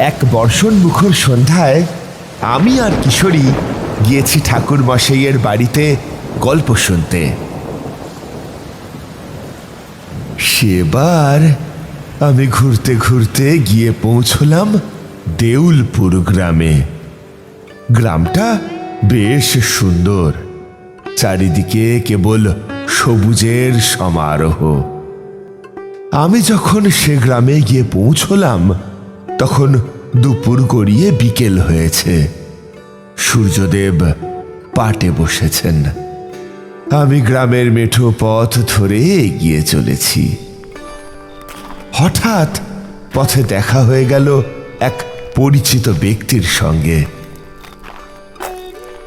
এক বর্ষণ মুখর সন্ধ্যায় আমি আর কিশোরী গিয়েছি ঠাকুর মশাইয়ের বাড়িতে গল্প শুনতে। সেবার আমি ঘুরতে ঘুরতে গিয়ে পৌঁছলাম দেউলপুর গ্রামে। গ্রামটা বেশ সুন্দর, চারিদিকে কেবল সবুজের সমারোহ। আমি যখন সে গ্রামে গিয়ে পৌঁছলাম তখন দুপুর গড়িয়ে বিকেল হয়েছে। সূর্যদেব পাটে বসেছেন। আমি গ্রামের মেঠো পথ ধরে এগিয়ে চলেছি। হঠাৎ পথে দেখা হয়ে গেল এক পরিচিত ব্যক্তির সঙ্গে।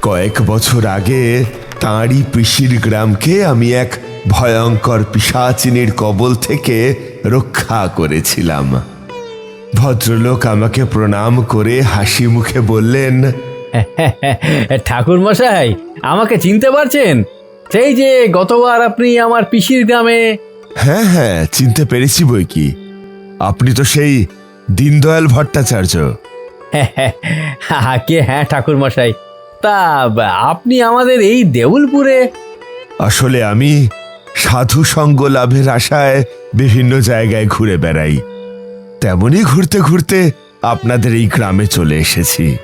কয়েক বছর আগে তাঁরই পিসির গ্রামকে আমি এক ভয়ঙ্কর পিসাচিনীর কবল থেকে রক্ষা করেছিলাম। ভদ্রলোক আমাকে প্রণাম করে হাসি মুখে বললেন ঠাকুর মশাই আমাকে চিনতে পারছেন? সেই যে গতবার আপনি আমার পিসির গ্রামে হ্যাঁ হ্যাঁ চিনতে পেরেছি বই কি। আপনি তো সেই দীনদয়াল ভট্টাচার্য। কে হ্যাঁ ঠাকুর মশাই তা আপনি আমাদের এই দেউলপুরে আসলে আমি সাধু সঙ্গ লাভের আশায় বিভিন্ন জায়গায় ঘুরে বেড়াই। তেমনি ঘুরতে ঘুরতে আপনাদের এই গ্রামে চলে এসেছি।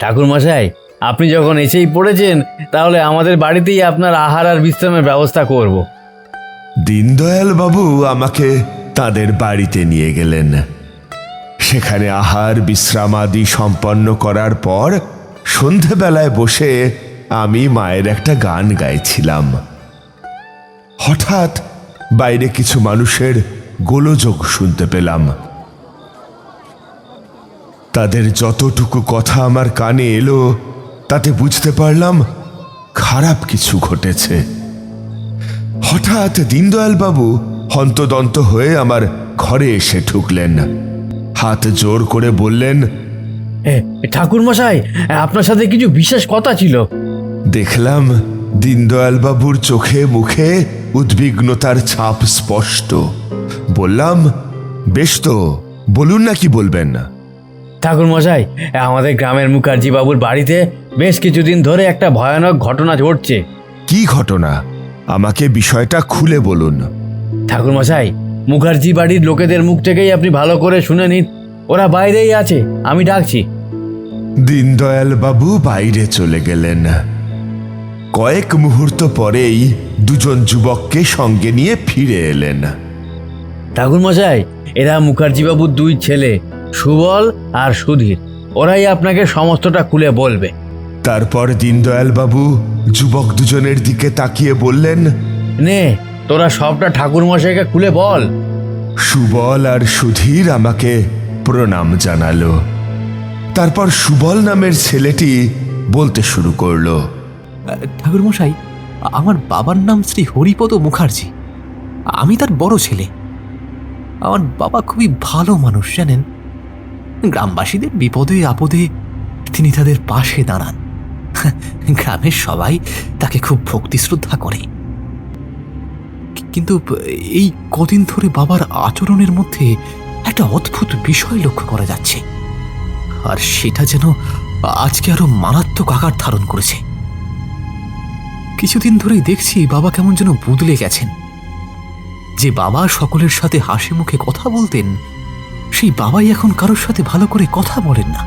ঠাকুর মশাই আপনি যখন এসেই পড়েছেন তাহলে আমাদের বাড়িতেই আপনার আহার আর বিশ্রামের ব্যবস্থা করব। দীনদয়াল বাবু আমাকে তাদের বাড়িতে নিয়ে গেলেন। সেখানে আহার বিশ্রাম আদি সম্পন্ন করার পর সন্ধেবেলায় বসে আমি মায়ের একটা গান গাইছিলাম। হঠাৎ বাইরে কিছু মানুষের গোলযোগ শুনতে পেলাম। তাদের যতটুকু কথা আমার কানে এলো তাতে বুঝতে পারলাম খারাপ কিছু ঘটেছে। হঠাৎ দীনদয়াল বাবু হন্তদন্ত হয়ে আমার ঘরে এসে ঢুকলেন। হাত জোর করে বললেন ঠাকুর মশাই আপনার সাথে কিছু বিশেষ কথা ছিল। দেখলাম দীনদয়াল বাবুর চোখে মুখে উদ্বিগ্নতার ছাপ স্পষ্ট। বললাম বেশ তো বলুন না কি বলবেন? না ঠাকুর মশাই আমাদের গ্রামের মুখার্জি বাবুর বাড়িতে বেশ কিছুদিন ধরে একটা ভয়ানক ঘটনা ঘটছে। কি ঘটনা? আমাকে বিষয়টা খুলে বলুন। ঠাকুর মশাই মুখার্জি বাড়ির লোকেদের মুখ থেকেই আপনি ভালো করে শুনে নিন। ওরা বাইরেই আছে আমি ডাকছি। দীনদয়াল বাবু বাইরে চলে গেলেন। কয়েক মুহূর্ত পরেই দুজন যুবককে সঙ্গে নিয়ে ফিরে এলেন। ঠাকুর মশাই এরা মুখার্জি বাবুর দুই ছেলে সুবল আর সুধীর। ওরাই আপনাকে সমস্তটা খুলে বলবে। তারপর দীনদয়াল বাবু যুবক দুজনের দিকে তাকিয়ে বললেন নে তোরা সবটা ঠাকুর মশাইকে খুলে বল। সুবল আর সুধীর আমাকে প্রণাম জানালো। তারপর সুবল নামের ছেলেটি বলতে শুরু করল। ঠাকুর মশাই আমার বাবার নাম শ্রী হরিপদ মুখার্জি। আমি তার বড় ছেলে। আমার বাবা খুবই ভালো মানুষ, জানেন? গ্রামবাসীদের বিপদে, আপদে তিনি তাদের পাশে দাঁড়ান। গ্রামের সবাই তাকে খুব ভক্তি শ্রদ্ধা করে কিন্তু এই কদিন ধরে বাবার আচরণের মধ্যে একটা অদ্ভুত বিষয় লক্ষ্য করা যাচ্ছে। আর সেটা যেন আজকে আরও মারাত্মক আকার ধারণ করেছে। কিছুদিন ধরেই দেখছি বাবা কেমন যেন বদলে গেছেন। যে বাবা সকলের সাথে হাসি মুখে কথা বলতেন, সেই বাবাই এখন কারোর সাথে ভালো করে কথা বলেন না।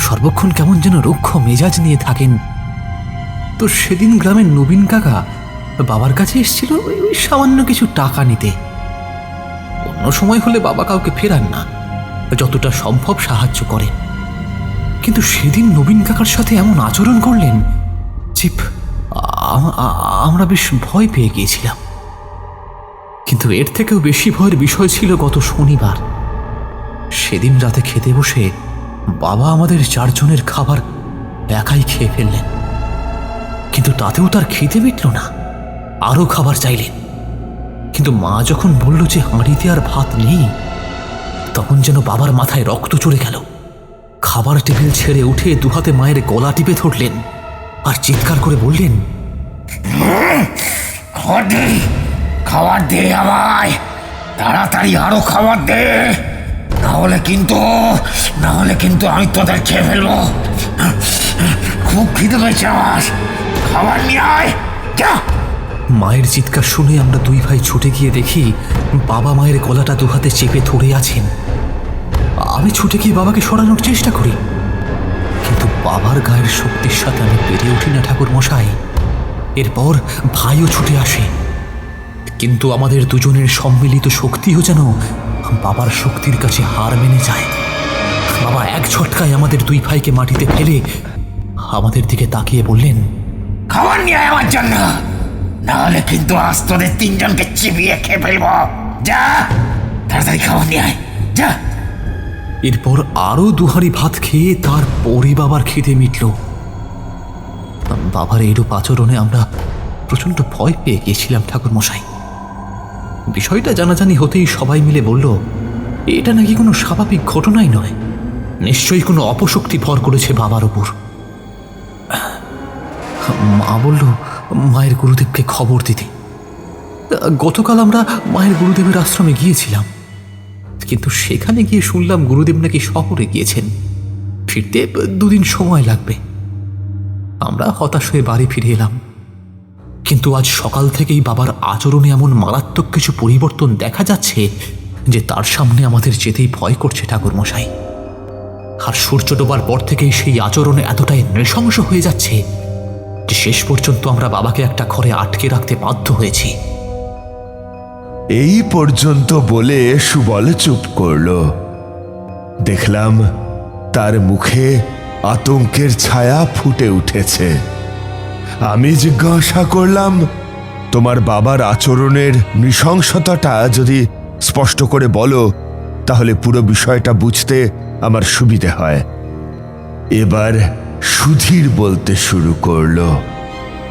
সর্বক্ষণ কেমন যেন রুক্ষ মেজাজ নিয়ে থাকেন। তো সেদিন গ্রামের নবীন কাকা বাবার কাছে এসেছিল ওই সামান্য কিছু টাকা নিতে। অন্য সময় হলে বাবা কাউকে ফেরান না, যতটা সম্ভব সাহায্য করেন কিন্তু সেদিন নবীন কাকার সাথে এমন আচরণ করলেন আ- আমরা বেশ ভয় পেয়ে গিয়েছিলাম। কিন্তু এর থেকেও বেশি ভয়ের বিষয় ছিল গত শনিবার সেদিন রাতে খেতে বসে বাবা আমাদের চারজনের খাবার একাই খেয়ে ফেললেন কিন্তু তাতেও তার খেতে মিটল না আরও খাবার চাইলেন কিন্তু মা যখন বলল যে হাঁড়িতে আর ভাত নেই তখন যেন বাবার মাথায় রক্ত চড়ে গেল খাবার টেবিল ছেড়ে উঠে দুহাতে মায়ের গলা টিপে ধরলেন আর চিৎকার করে বললেন খাবার দে আমায়। তাড়াতাড়ি আরও খাবার দে। না হলে কিন্তু না হলে কিন্তু আমি তোদের খেয়ে ফেলব। খুব খিদে পেয়েছে আমার। খাবার নিয়ে আয়। যা। মায়ের চিৎকার শুনে আমরা দুই ভাই ছুটে গিয়ে দেখি বাবা মায়ের গলাটা দুহাতে চেপে ধরে আছেন। আমি ছুটে গিয়ে বাবাকে সরানোর চেষ্টা করি। কিন্তু বাবার গায়ের শক্তির সাথে আমি পেরে উঠি না ঠাকুর মশাই এরপর ভাইও ছুটে আসে। কিন্তু আমাদের দুজনের সম্মিলিত শক্তিও যেন বাবার শক্তির কাছে হার মেনে যায়। বাবা এক ছটকায় আমাদের দুই ভাইকে মাটিতে ফেলে আমাদের দিকে তাকিয়ে বললেন খাবার নিয়ে আয় আমার জন্য। নাহলে কিন্তু আজ তোদের তিনজনকে চিবিয়ে খেয়ে ফেলব। যা তাড়াতাড়ি খাবার নিয়ে আয় যা। এরপর আরও দুহারি ভাত খেয়ে তার পরে বাবার খিদে মিটল। বাবার এইরূপ আচরণে আমরা প্রচণ্ড ভয় পেয়ে গিয়েছিলাম ঠাকুর মশাই বিষয়টা জানাজানি হতেই সবাই মিলে বলল, এটা নাকি কোনো স্বাভাবিক ঘটনাই নয়। নিশ্চয়ই কোনো অপশক্তি ভর করেছে বাবার ওপর মা বলল, মায়ের গুরুদেবকে খবর দিতে। গতকাল আমরা মায়ের গুরুদেবের আশ্রমে গিয়েছিলাম। কিন্তু সেখানে গিয়ে শুনলাম গুরুদেব নাকি শহরে গিয়েছেন। ফিরতে দুদিন সময় লাগবে। আমরা হতাশ হয়ে বাড়ি ফিরে এলাম। কিন্তু আজ সকাল থেকেই বাবার আচরণে এমন মারাত্মক কিছু পরিবর্তন দেখা যাচ্ছে যে তার সামনে আমাদের যেতেই ভয় করছে ঠাকুর মশাই আর সূর্য ডোবার পর থেকেই সেই আচরণে এতটাই নৃশংস হয়ে যাচ্ছে যে শেষ পর্যন্ত আমরা বাবাকে একটা ঘরে আটকে রাখতে বাধ্য হয়েছি। এই পর্যন্ত বলে সুবল চুপ করল। দেখলাম তার মুখে আতঙ্কের ছায়া ফুটে উঠেছে। আমি জিজ্ঞাসা করলাম, তোমার বাবার আচরণের নৃশংসতাটা যদি স্পষ্ট করে বলো, তাহলে পুরো বিষয়টা বুঝতে আমার সুবিধে হয়। এবার সুধীর বলতে শুরু করল,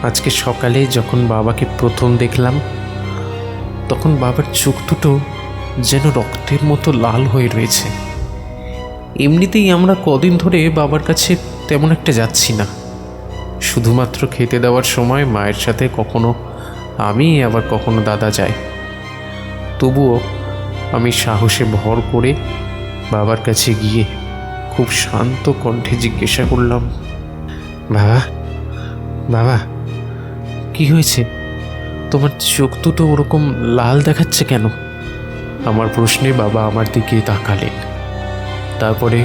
আজকে সকালে যখন বাবাকে প্রথম দেখলাম, তখন বাবার চোখ দুটো যেন রক্তের মতো লাল হয়ে রয়েছে। এমনিতেই আমরা কদিন ধরে বাবার কাছে তেমন একটা যাচ্ছি না। শুধুমাত্র খেতে দেওয়ার সময় মায়ের সাথে কখনো আমি আবার কখনো দাদা যাই। তবুও আমি সাহসে ভর করে বাবার কাছে গিয়ে খুব শান্ত কণ্ঠে জিজ্ঞাসা করলাম, বাবা বাবা, কি হয়েছে? তোমার চোখ দুটো ওরকম লাল দেখাচ্ছে কেন? আমার প্রশ্নে বাবা আমার দিকে তাকালেন। তারপরে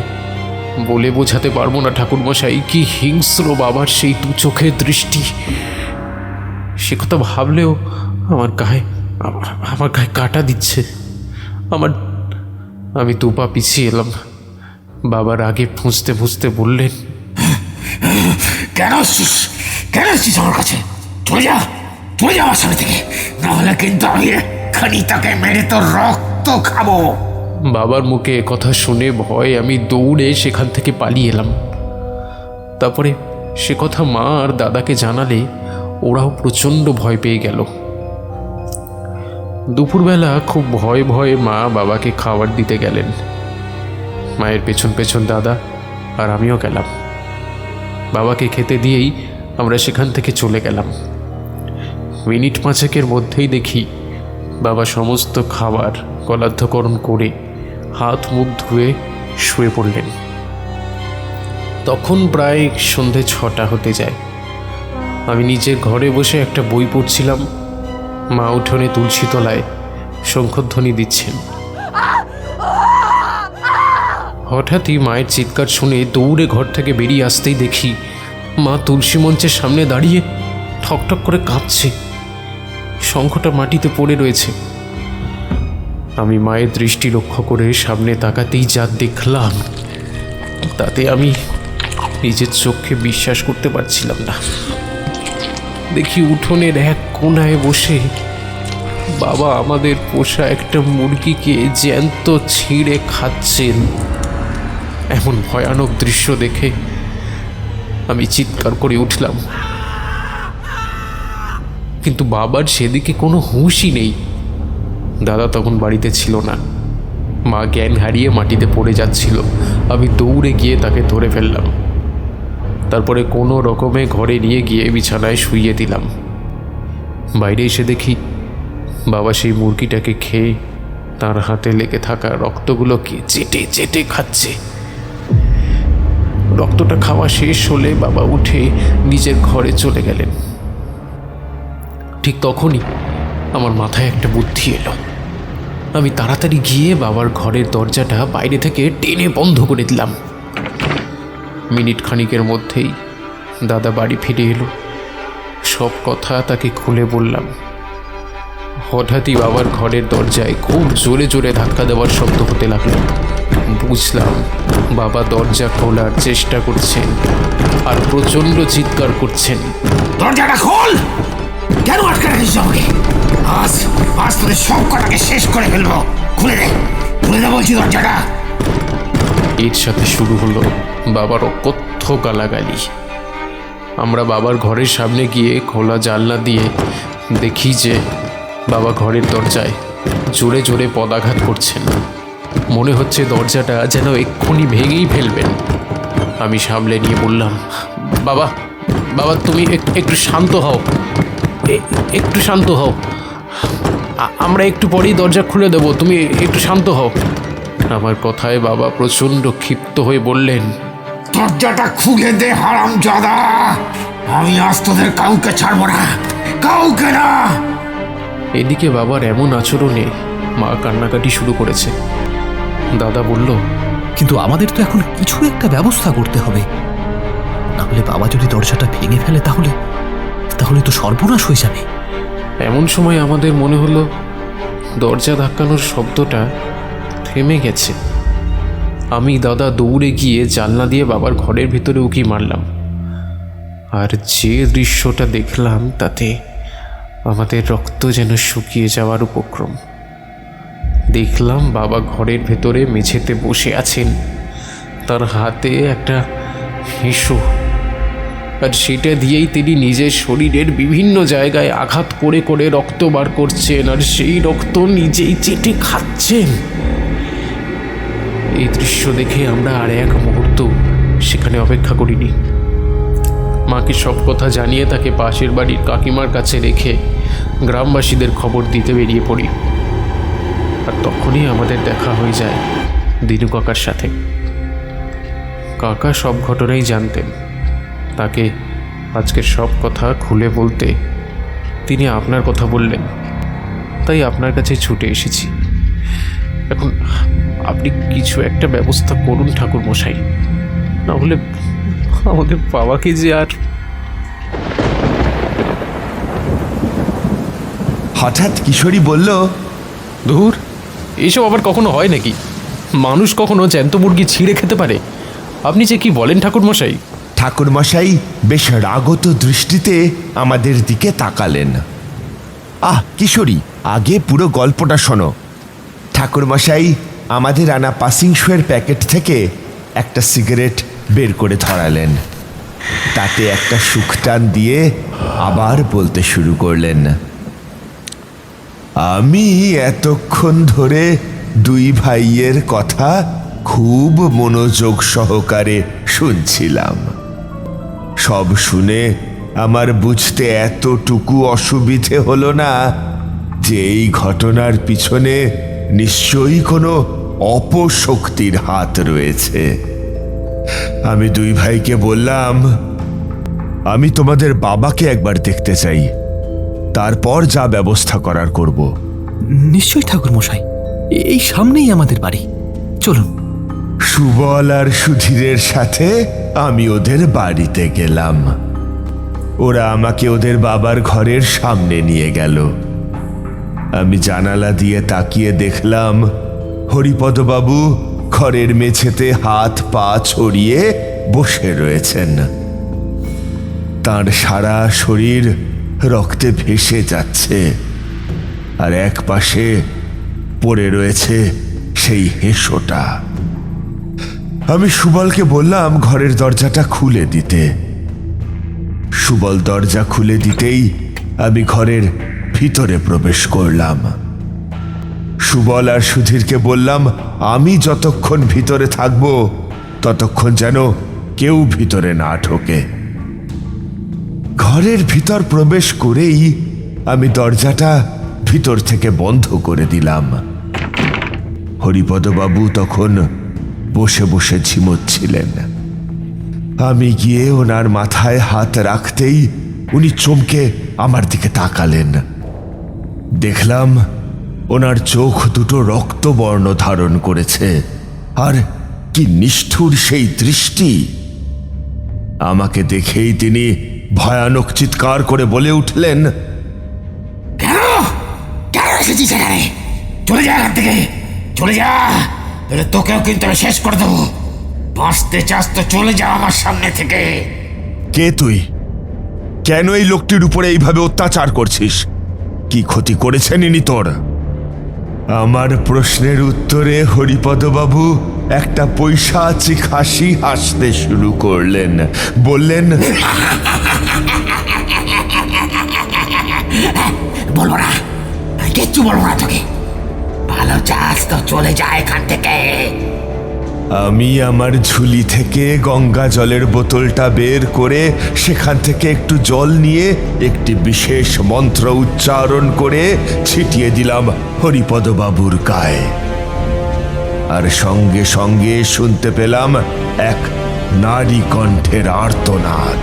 বলে বোঝাতে পারব না ঠাকুরমশাই, কি হিংস্র বাবার সেই দু চোখের দৃষ্টি। সে কথা ভাবলেও আমার গায়ে, আমার- গায়ে কাটা দিচ্ছে। আমার, আমি দুপা পিছিয়ে এলাম। বাবার আগে ফুঁসতে ফুঁসতে বললেন, কেন আসছিস? কেন আসছিস আমার কাছে? চলে যা চলে যা আমার সামনে থেকে। কিন্তু আমি এক্ষুনি তাকে মেরে তোর রক্ত খাব। বাবার মুখে কথা শুনে ভয় আমি দৌড়ে সেখান থেকে পালিয়ে এলাম। তারপরে সে কথা মা আর দাদাকে জানালে ওরাও প্রচণ্ড ভয় পেয়ে গেল। দুপুরবেলা খুব ভয়ে ভয়ে মা বাবাকে খাবার দিতে গেলেন। মায়ের পেছন পেছন দাদা আর আমিও গেলাম। বাবাকে খেতে দিয়েই আমরা সেখান থেকে চলে গেলাম। মিনিট পাঁচেকের মধ্যেই দেখি বাবা সমস্ত খাবার গলাধ্যকরণ করে হাত মুখ ধুয়ে শুয়ে পড়লেন। তখন প্রায় সন্ধে ছটা হতে যায়। আমি নিজের ঘরে বসে একটা বই পড়ছিলাম। মা উঠোনে তুলসী তলায় শঙ্খধ্বনি দিচ্ছেন। হঠাৎই মায়ের চিৎকার শুনে দৌড়ে ঘর থেকে বেরিয়ে আসতেই দেখি মা তুলসী মঞ্চের সামনে দাঁড়িয়ে ঠকঠক করে কাঁপছে। শঙ্খটা মাটিতে পড়ে রয়েছে। আমি মায়ের দৃষ্টি লক্ষ্য করে সামনে তাকাতেই যা দেখলাম, তাতে আমি নিজের চোখে বিশ্বাস করতে পারছিলাম না। দেখি উঠোনের এক কোনায় বসে বাবা আমাদের পোষা একটা মুরগিকে জ্যান্ত ছিঁড়ে খাচ্ছেন। এমন ভয়ানক দৃশ্য দেখে আমি চিৎকার করে উঠলাম। কিন্তু বাবার সেদিকে কোনো হুঁশই নেই। দাদা তখন বাড়িতে ছিল না। মা জ্ঞান হারিয়ে মাটিতে পড়ে যাচ্ছিল। আমি দৌড়ে গিয়ে তাকে ধরে ফেললাম। তারপরে কোনো রকমে ঘরে নিয়ে গিয়ে বিছানায় শুইয়ে দিলাম। বাইরে এসে দেখি বাবা সেই মুরগিটাকে খেয়ে তার হাতে লেগে থাকা রক্তগুলোকে চেটে চেটে খাচ্ছে। রক্তটা খাওয়া শেষ হলে বাবা উঠে নিজের ঘরে চলে গেলেন। ঠিক তখনই আমার মাথায় একটা বুদ্ধি এলো। আমি তাড়াতাড়ি গিয়ে বাবার ঘরের দরজাটা বাইরে থেকে টেনে বন্ধ করে দিলাম। মিনিট খানিকের মধ্যেই দাদা বাড়ি ফিরে এলো। সব কথা তাকে খুলে বললাম। হঠাৎই বাবার ঘরের দরজায় খুব জোরে জোরে ধাক্কা দেওয়ার শব্দ হতে লাগল। বুঝলাম বাবা দরজা খোলার চেষ্টা করছেন আর প্রচণ্ড চিৎকার করছেন। দরজাটা খোল! কেন আটকে রাখিস আজ আজ তোদের সব কটাকে শেষ করে ফেলব। খুলে দে খুলে দে বলছি দরজাটা এর সাথে শুরু হলো বাবার অকথ্য গালাগালি। আমরা বাবার ঘরের সামনে গিয়ে খোলা জানলা দিয়ে দেখি যে বাবা ঘরের দরজায় জোরে জোরে পদাঘাত করছেন। মনে হচ্ছে দরজাটা যেন এক্ষুনি ভেঙেই ফেলবেন। আমি সামলে নিয়ে বললাম, বাবা বাবা, তুমি একটু শান্ত হও। একটু শান্ত হও। আমরা একটু পরেই দরজা খুলে দেবো। তুমি একটু শান্ত হও। আমার কথায় বাবা প্রচণ্ড ক্ষিপ্ত হয়ে বললেন দরজাটা খুলে দে হারাম জাদা আমি আজ তোদের কাউকে ছাড়বো না। কাউকে না। এদিকে বাবার এমন আচরণে মা কান্নাকাটি শুরু করেছে। দাদা বলল কিন্তু আমাদের তো এখন কিছু একটা ব্যবস্থা করতে হবে। না হলে বাবা যদি দরজাটা ভেঙে ফেলে তাহলে তাহলে তো সর্বনাশ হয়ে যাবে। এমন সময় আমাদের মনে হলো, দরজা ধাক্কানোর শব্দটা থেমে গেছে। আমি দাদা দৌড়ে গিয়ে জানলা দিয়ে বাবার ঘরের ভিতরে উকি মারলাম। আর যে দৃশ্যটা দেখলাম, তাতে আমাদের রক্ত যেন শুকিয়ে যাওয়ার উপক্রম। দেখলাম বাবা ঘরের ভেতরে মেঝেতে বসে আছেন। তার হাতে একটা হিসো আর সেটা দিয়েই তিনি নিজের শরীরের বিভিন্ন জায়গায় আঘাত করে করে রক্ত বার করছেন আর সেই রক্ত নিজেই চেটে খাচ্ছেন। এই দৃশ্য দেখে আমরা আর এক মুহূর্ত সেখানে অপেক্ষা করিনি। মাকে সব কথা জানিয়ে তাকে পাশের বাড়ির কাকিমার কাছে রেখে গ্রামবাসীদের খবর দিতে বেরিয়ে পড়ি। আর তখনই আমাদের দেখা হয়ে যায় দিনু কাকার সাথে। কাকা সব ঘটনাই জানতেন। তাকে আজকের সব কথা খুলে বলতে তিনি আপনার কথা বললেন। তাই আপনার কাছে ছুটে এসেছি। এখন আপনি কিছু একটা ব্যবস্থা করুন ঠাকুর মশাই না হলে আমাদের বাবাকে যে আর হঠাৎ কিশোরী বলল ধুর এইসব আবার কখনো হয় নাকি? মানুষ কখনো জ্যান্ত মুরগি ছিঁড়ে খেতে পারে। আপনি যে কি বলেন ঠাকুর মশাই ঠাকুরমশাই বেশ রাগত দৃষ্টিতে আমাদের দিকে তাকালেন। আহ, কিশোরী, আগে পুরো গল্পটা শোনো। ঠাকুরমশাই আমাদের আনা পাসিং শোয়ের প্যাকেট থেকে একটা সিগারেট বের করে ধরালেন। তাতে একটা সুখটান দিয়ে আবার বলতে শুরু করলেন, আমি এতক্ষণ ধরে দুই ভাইয়ের কথা খুব মনোযোগ সহকারে শুনছিলাম। সব শুনে আমার বুঝতে এতটুকু অসুবিধে হলো না যে এই ঘটনার পিছনে নিশ্চয়ই কোনো অপশক্তির হাত রয়েছে। আমি দুই ভাইকে বললাম আমি তোমাদের বাবাকে একবার দেখতে চাই। তারপর যা ব্যবস্থা করার করব। নিশ্চয়ই ঠাকুর মশাই এই সামনেই আমাদের বাড়ি। চলুন। সুবল আর সুধীরের সাথে আমি ওদের বাড়িতে গেলাম। ওরা আমাকে ওদের বাবার ঘরের সামনে নিয়ে গেল। আমি জানালা দিয়ে তাকিয়ে দেখলাম, হরিপদবাবু ঘরের মেঝেতে হাত পা ছড়িয়ে বসে রয়েছেন। তার সারা শরীর রক্তে ভেসে যাচ্ছে, আর এক পাশে পড়ে রয়েছে সেই হেসোটা। আমি সুবলকে বললাম ঘরের দরজাটা খুলে দিতে। সুবল দরজা খুলে দিতেই আমি ঘরের ভিতরে প্রবেশ করলাম। সুবল আর সুধীরকে বললাম, আমি যতক্ষণ ভিতরে থাকব, ততক্ষণ যেন কেউ ভিতরে না ঢোকে। ঘরের ভিতর প্রবেশ করেই আমি দরজাটা ভিতর থেকে বন্ধ করে দিলাম। হরিপদবাবু তখন বসে বসে ঝিমোচ্ছিলেন। আমি গিয়ে ওনার মাথায় হাত রাখতেই উনি চমকে আমার দিকে তাকালেন। দেখলাম ওনার চোখ দুটো রক্তবর্ণ ধারণ করেছে। আর কি নিষ্ঠুর সেই দৃষ্টি! আমাকে দেখেই তিনি ভয়ানক চিৎকার করে বলে উঠলেন, কেন? কেন এসেছিস এখানে? চলে যা থেকে! চলে যা! এলে তোকেও কিন্তু আমি শেষ করে দেবো। বাঁচতে চাস তো চলে যা আমার সামনে থেকে। কে তুই? কেন এই লোকটির উপরে এইভাবে অত্যাচার করছিস? কি ক্ষতি করেছেন ইনি তোর? আমার প্রশ্নের উত্তরে হরিপদবাবু একটা পৈশাচিক হাসি হাসতে শুরু করলেন। বললেন বলব না কিচ্ছু বলব না তোকে। ভালো চাস তো চলে যা এখান থেকে। আমি আমার ঝুলি থেকে গঙ্গা জলের বোতলটা বের করে সেখান থেকে একটু জল নিয়ে একটি বিশেষ মন্ত্র উচ্চারণ করে ছিটিয়ে দিলাম হরিপদবাবুর গায়ে। আর সঙ্গে সঙ্গে শুনতে পেলাম এক নারী কণ্ঠের আর্তনাদ।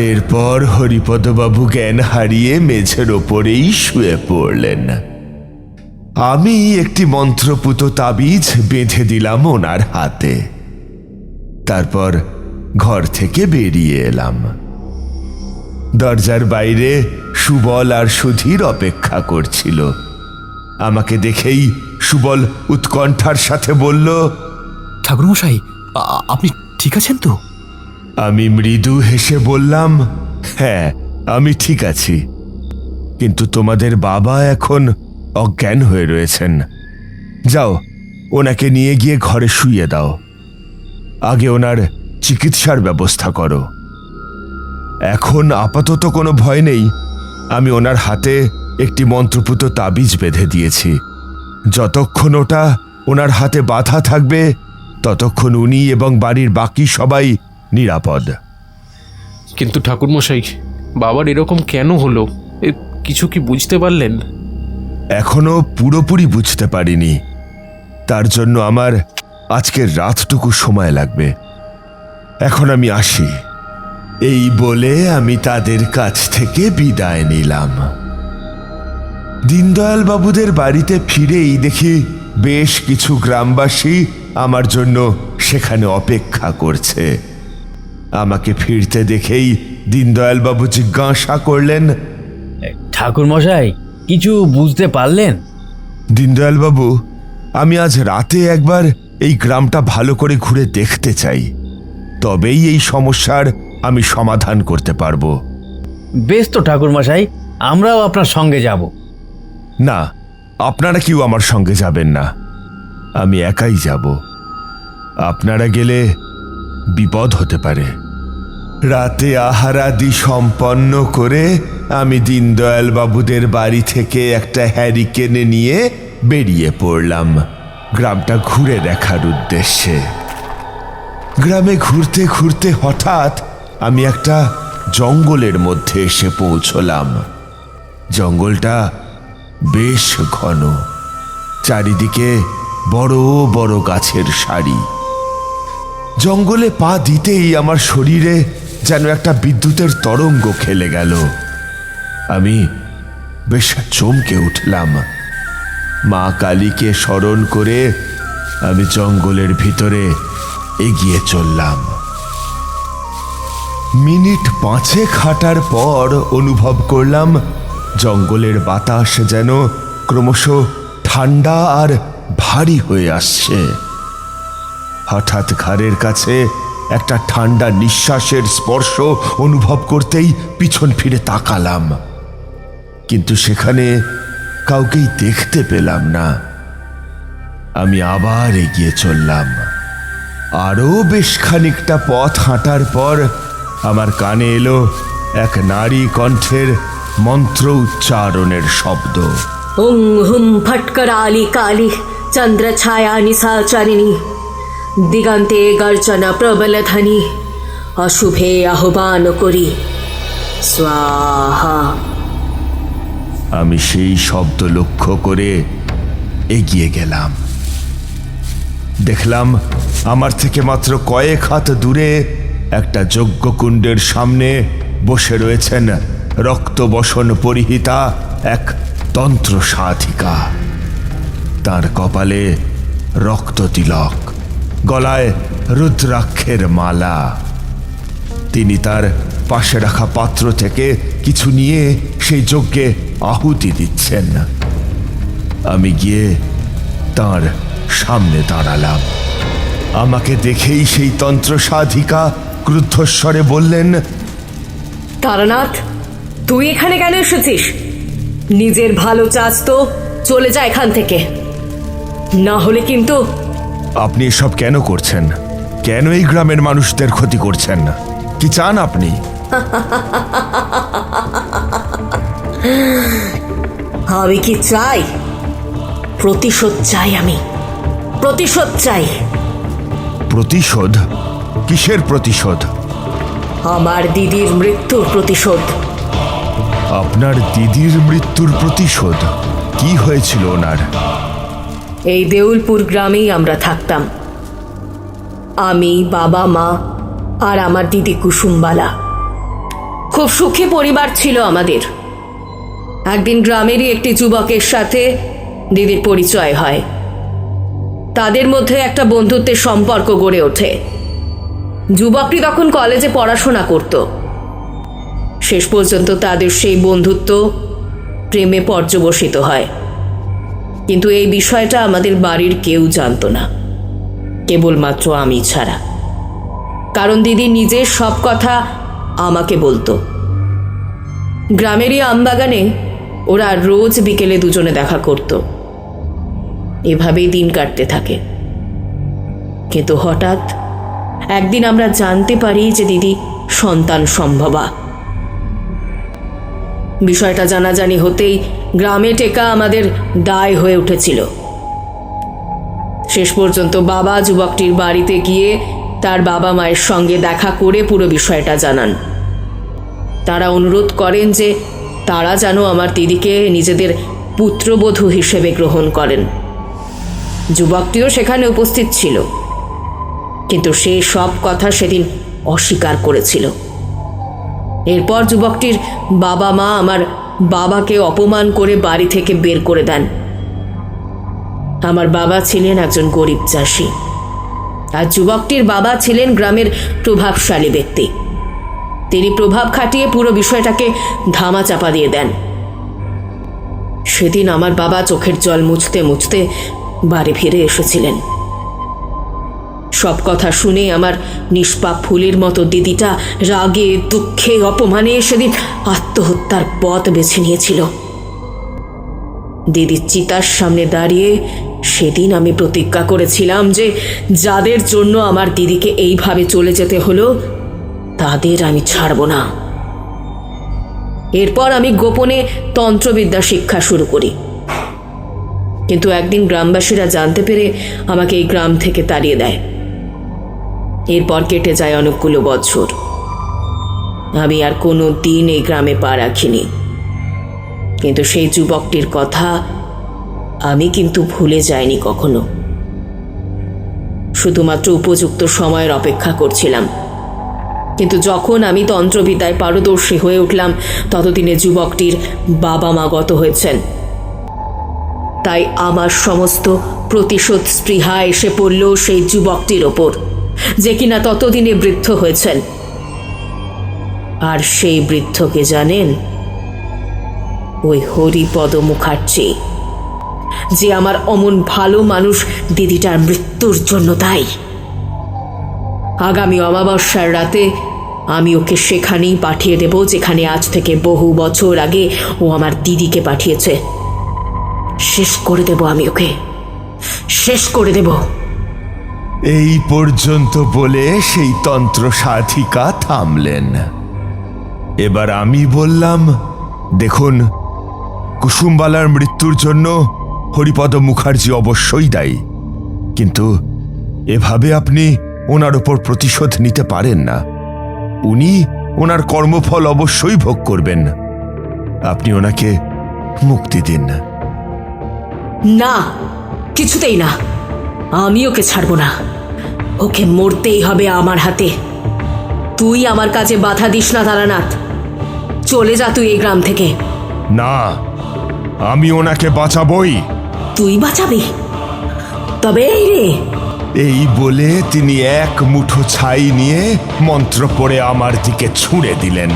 এরপর হরিপদবাবু জ্ঞান হারিয়ে মেঝের ওপরেই শুয়ে পড়লেন। আমি একটি মন্ত্রপুত তাবিজ বেঁধে দিলাম ওনার হাতে। তারপর ঘর থেকে বেরিয়ে এলাম। দরজার বাইরে সুবল আর সুধীর অপেক্ষা করছিল। আমাকে দেখেই সুবল উৎকণ্ঠার সাথে বলল, ঠাকুরমশাই আপনি ঠিক আছেন তো? আমি মৃদু হেসে বললাম হ্যাঁ আমি ঠিক আছি। কিন্তু তোমাদের বাবা এখন অজ্ঞান হয়ে রয়েছেন। যাও, ওনাকে নিয়ে গিয়ে ঘরে শুইয়ে দাও। আগে ওনার চিকিৎসার ব্যবস্থা করো। এখন আপাতত কোনো ভয় নেই। আমি ওনার হাতে একটি মন্ত্রপুত তাবিজ বেঁধে দিয়েছি। যতক্ষণ ওটা ওনার হাতে বাধা থাকবে, ততক্ষণ উনি এবং বাড়ির বাকি সবাই নিরাপদ। কিন্তু ঠাকুরমশাই বাবার এরকম কেন হলো? কিছু কি বুঝতে পারলেন? এখনও পুরোপুরি বুঝতে পারিনি। তার জন্য আমার আজকের রাতটুকু সময় লাগবে। এখন আমি আসি। এই বলে আমি তাদের কাছ থেকে বিদায় নিলাম। দীনদয়াল বাবুদের বাড়িতে ফিরেই দেখি বেশ কিছু গ্রামবাসী আমার জন্য সেখানে অপেক্ষা করছে। আমাকে ফিরতে দেখেই দীনদয়াল বাবু জিজ্ঞাসা করলেন ঠাকুর মশাই কিছু বুঝতে পারলেন? দীনদয়ালবাবু আমি আজ রাতে একবার এই গ্রামটা ভালো করে ঘুরে দেখতে চাই। তবেই এই সমস্যার আমি সমাধান করতে পারব। বেশ তো ঠাকুর মশাই আমরাও আপনার সঙ্গে যাব। না আপনারা কেউ আমার সঙ্গে যাবেন না। আমি একাই যাব। আপনারা গেলে বিপদ হতে পারে। রাতে আহারাদি সম্পন্ন করে আমি দীনদয়াল বাবুদের বাড়ি থেকে একটা হ্যারিকেনে নিয়ে বেরিয়ে পড়লাম। গ্রামটা ঘুরে দেখার উদ্দেশ্যে। গ্রামে ঘুরতে ঘুরতে হঠাৎ আমি একটা জঙ্গলের মধ্যে এসে পৌঁছলাম। জঙ্গলটা বেশ ঘন। চারিদিকে বড় বড় গাছের সারি। জঙ্গলে পা দিতেই আমার শরীরে যেন একটা বিদ্যুতের তরঙ্গ খেলে গেল। আমি বেশ চমকে উঠলাম। মা কালীকে স্মরণ করে আমি জঙ্গলের ভিতরে এগিয়ে চললাম। মিনিট পাঁচেক হাঁটার পর অনুভব করলাম জঙ্গলের বাতাস যেন ক্রমশ ঠান্ডা আর ভারী হয়ে আসছে। হঠাৎ ঘাড়ের কাছে একটা ঠান্ডা নিঃশ্বাসের স্পর্শ অনুভব করতেই পিছন ফিরে তাকালাম। কিন্তু সেখানে কাউকেই দেখতে পেলাম না। আমি আবার এগিয়ে চললাম। আরও বেশ খানিকটা পথ হাঁটার পর আমার কানে এলো এক নারী কণ্ঠের মন্ত্র উচ্চারণের শব্দ। হুং হুম ফটকরালি কালি চন্দ্র ছায়া নিশাচরিণী দিগন্তে গর্জনা প্রবল ধ্বনি। অশুভে আহ্বান করি। স্বাহা। আমি সেই শব্দ লক্ষ্য করে এগিয়ে গেলাম। দেখলাম আমার থেকে মাত্র কয়েক হাত দূরে একটা যজ্ঞকুণ্ডের সামনে বসে রয়েছেন রক্তবসন পরিহিতা এক তন্ত্র সাধিকা তার কপালে রক্ত তিলক গলায় রুদ্রাক্ষের মালা। তিনি তার পাশে রাখা পাত্র থেকে কিছু নিয়ে সেই যজ্ঞে আহুতি দিচ্ছেন। আমি গিয়ে তার সামনে দাঁড়ালাম। আমাকে দেখেই সেই তন্ত্র সাধিকা ক্রুদ্ধস্বরে বললেন, তারানাথ, তুই এখানে কেন এসেছিস? নিজের ভালো চাস তো চলে যা এখান থেকে। না হলে কিন্তু আপনি এসব কেন করছেন? কেন এই গ্রামের মানুষদের ক্ষতি করছেন? কি চান আপনি? আমি কি চাই? প্রতিশোধ চাই আমি। প্রতিশোধ চাই। প্রতিশোধ? কিসের প্রতিশোধ? আমার দিদির মৃত্যুর প্রতিশোধ। আপনার দিদির মৃত্যুর প্রতিশোধ? কি হয়েছিল ওনার? এই দেউলপুর গ্রামেই আমরা থাকতাম। আমি, বাবা, মা আর আমার দিদি কুসুমবালা। খুব সুখী পরিবার ছিল আমাদের। একদিন গ্রামেরই একটি যুবকের সাথে দিদির পরিচয় হয়। তাদের মধ্যে একটা বন্ধুত্বের সম্পর্ক গড়ে ওঠে। যুবকটি তখন কলেজে পড়াশোনা করত। শেষ পর্যন্ত তাদের সেই বন্ধুত্ব প্রেমে পর্যবসিত হয়। কিন্তু এই বিষয়টা আমাদের বাড়ির কেউ জানতো না। কেবলমাত্র আমি ছাড়া। কারণ দিদি নিজের সব কথা আমাকে বলতো। গ্রামেরই আমবাগানে ওরা রোজ বিকেলে দুজনে দেখা করত। এভাবেই দিন কাটতে থাকে। কিন্তু হঠাৎ একদিন আমরা জানতে পারি যে দিদি সন্তান সম্ভবা। বিষয়টা জানাজানি হতেই গ্রামে টেকা আমাদের দায় হয়ে উঠেছিল। শেষ পর্যন্ত বাবা যুবকটির বাড়িতে গিয়ে তার বাবা মায়ের সঙ্গে দেখা করে পুরো বিষয়টা জানান। তারা অনুরোধ করেন যে তারা যেন আমার দিদিকে নিজেদের পুত্রবধূ হিসেবে গ্রহণ করেন। যুবকটিও সেখানে উপস্থিত ছিল। কিন্তু সে সব কথা সেদিন অস্বীকার করেছিল। এরপর যুবকটির বাবা মা আমার বাবাকে অপমান করে বাড়ি থেকে বের করে দেন। আমার বাবা ছিলেন একজন গরিব চাষি। আর যুবকটির বাবা ছিলেন গ্রামের প্রভাবশালী ব্যক্তি। তিনি প্রভাব খাটিয়ে পুরো বিষয়টাকে ধামা চাপা দিয়ে দেন। সেদিন আমার বাবা চোখের জল মুছতে মুছতে বাড়ি ফিরে এসেছিলেন। সব কথা শুনে আমার নিষ্পাপ ফুলের মতো দিদিটা রাগে, দুঃখে, অপমানে সেদিন আত্মহত্যার পথ বেছে নিয়েছিল। দিদির চিতার সামনে দাঁড়িয়ে সেদিন আমি প্রতিজ্ঞা করেছিলাম যে যাদের জন্য আমার দিদিকে এইভাবে চলে যেতে হলো, তাদের আমি ছাড়ব না। এরপর আমি গোপনে তন্ত্রবিদ্যা শিক্ষা শুরু করি। কিন্তু একদিন গ্রামবাসীরা জানতে পেরে আমাকে এই গ্রাম থেকে তাড়িয়ে দেয়। এরপর কেটে যায় অনেকগুলো বছর। আমি আর কোনো দিন এই গ্রামে পা রাখিনি। কিন্তু সেই যুবকটির কথা আমি কিন্তু ভুলে যাইনি কখনো। শুধুমাত্র উপযুক্ত সময়ের অপেক্ষা করছিলাম। কিন্তু যখন আমি তন্ত্রবিদ্যায় পারদর্শী হয়ে উঠলাম, ততদিনে যুবকটির বাবা মা গত হয়েছেন। তাই আমার সমস্ত প্রতিশোধ স্পৃহা এসে পড়ল সেই যুবকটির ওপর। যে কিনা ততদিনে বৃদ্ধ হয়েছেন। আর সেই বৃদ্ধকে জানেন? ওই হরিপদ মুখার্জি, যে আমার অমন ভালো মানুষ দিদিটার মৃত্যুর জন্য দায়ী। আগামী অমাবস্যার রাতে আমি ওকে সেখানেই পাঠিয়ে দেব, যেখানে আজ থেকে বহু বছর আগে ও আমার দিদিকে পাঠিয়েছে। শেষ করে দেব আমি ওকে। শেষ করে দেব। এই পর্যন্ত বলে সেই তন্ত্র সাধিকা থামলেন। এবার আমি বললাম, দেখুন, কুসুমবালার মৃত্যুর জন্য হরিপদ মুখার্জি অবশ্যই দায়ী। কিন্তু এভাবে আপনি ওনার ওপর প্রতিশোধ নিতে পারেন না। উনি ওনার কর্মফল অবশ্যই ভোগ করবেন। আপনি ওনাকে মুক্তি দিন। না, কিছুতেই না। আমি ওকে ছাড়বো না। ওকে মরতেই হবে আমার হাতে। তুই আমার কাছে বাধা দিস না তারানাথ। চলে যা তুই এই গ্রাম থেকে। না আমি ওনাকে বাঁচাবই। তুই বাঁচাবি? তবে এই রে। এই বলে তিনি এক মুঠো ছাই নিয়ে মন্ত্র পড়ে আমার দিকে ছুঁড়ে দিলেন।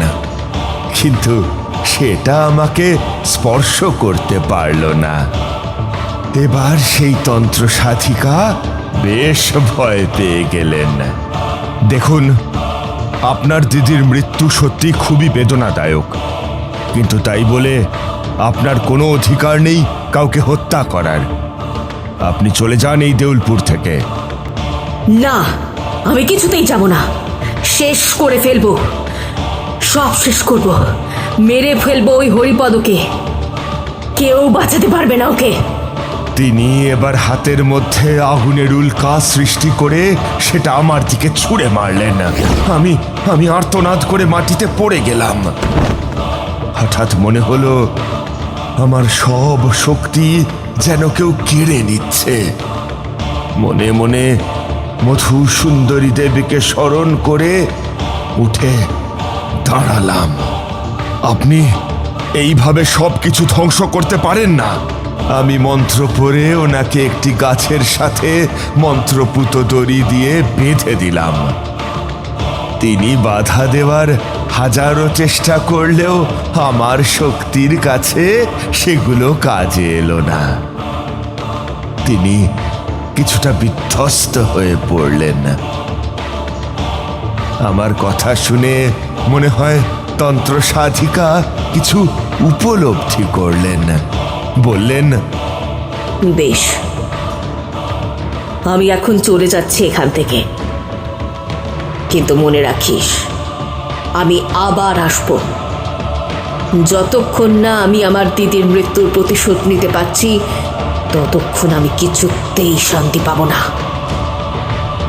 কিন্তু সেটা আমাকে স্পর্শ করতে পারল না। এবার সেই তন্ত্র সাধিকা বেশ ভয় পেয়ে গেলেন। দেখুন, আপনার দিদির মৃত্যু সত্যি খুবই বেদনাদায়ক, কিন্তু তাই বলে আপনার কোনো অধিকার নেই কাউকে হত্যা করার। আপনি চলে যান এই দেউলপুর থেকে। না, আমি কিছুতেই যাব না। শেষ করে ফেলব। সব শেষ করব। মেরে ফেলব ওই হরিপদকে। কেউ বাঁচাতে পারবে না ওকে। তিনি এবার হাতের মধ্যে আগুনের উল্কা সৃষ্টি করে সেটা আমার দিকে ছুঁড়ে মারলেন। আমি আমি আর্তনাদ করে মাটিতে পড়ে গেলাম। হঠাৎ মনে হলো, আমার সব শক্তি যেন কেউ কেড়ে নিচ্ছে। মনে মনে মধু সুন্দরী দেবীকে স্মরণ করে উঠে দাঁড়ালাম। আপনি এইভাবে সব কিছু ধ্বংস করতে পারেন না। আমি মন্ত্র পড়ে ওনাকে একটি গাছের সাথে মন্ত্রপুত দড়ি দিয়ে বেঁধে দিলাম। তিনি বাধা দেওয়ার হাজারো চেষ্টা করলেও আমার শক্তির কাছে সেগুলো কাজে এলো না। তিনি কিছুটা বিধ্বস্ত হয়ে পড়লেন। আমার কথা শুনে মনে হয় তন্ত্র সাধিকা কিছু উপলব্ধি করলেন। বললেন বেশ। আমি এখন চলে যাচ্ছি এখান থেকে। কিন্তু মনে রাখিস আমি আবার আসব। যতক্ষণ না আমি আমার দিদির মৃত্যুর প্রতিশোধ নিতে পারছি ততক্ষণ আমি কিছুতেই শান্তি পাবো না।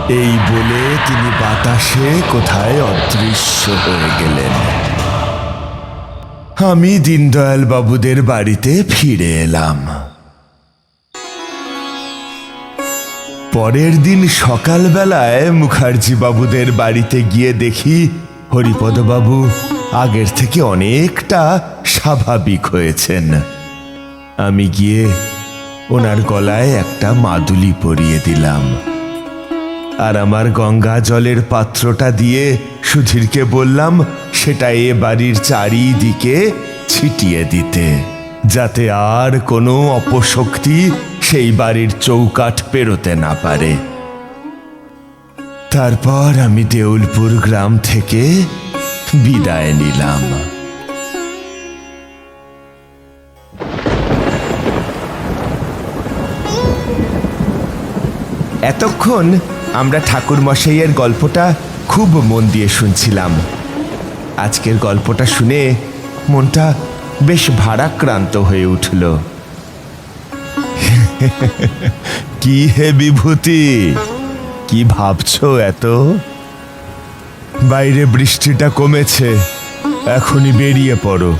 এই বলে তিনি বাতাসে কোথায় অদৃশ্য হয়ে গেলেন। আমি দীনদয়াল বাবুদের বাড়িতে ফিরে এলাম। পরের দিন সকালবেলায় মুখার্জি বাবুদের বাড়িতে গিয়ে দেখি, হরিপদ বাবু আগের থেকে অনেকটা স্বাভাবিক হয়েছেন। আমি গিয়ে ওনার গলায় একটা মাদুলি পরিয়ে দিলাম। আর আমার গঙ্গা জলের পাত্রটা দিয়ে সুধীরকে বললাম, সেটা এ বাড়ির চারিদিকে ছিটিয়ে দিতে, যাতে আর কোনো অপশক্তি সেই বাড়ির চৌকাঠ পেরোতে না পারে। তারপর আমি দেউলপুর গ্রাম থেকে বিদায় নিলাম। এতক্ষণ আমরা ঠাকুর মশাইয়ের গল্পটা খুব মন দিয়ে শুনছিলাম। আজকের গল্পটা শুনে মনটা বেশ ভারাক্রান্ত হয়ে উঠল। কি হে বিভূতি? কি ভাবছ এত? বাইরে বৃষ্টিটা কমেছে, এখনই বেরিয়ে পড়ো।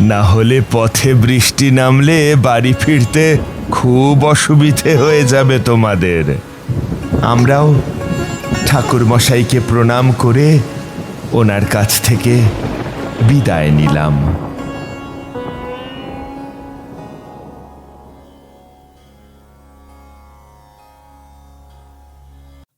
না হলে পথে বৃষ্টি নামলে বাড়ি ফিরতে খুব অসুবিধে হয়ে যাবে তোমাদের। আমরাও ঠাকুর মশাইকে প্রণাম করে ওনার কাছ থেকে বিদায় নিলাম।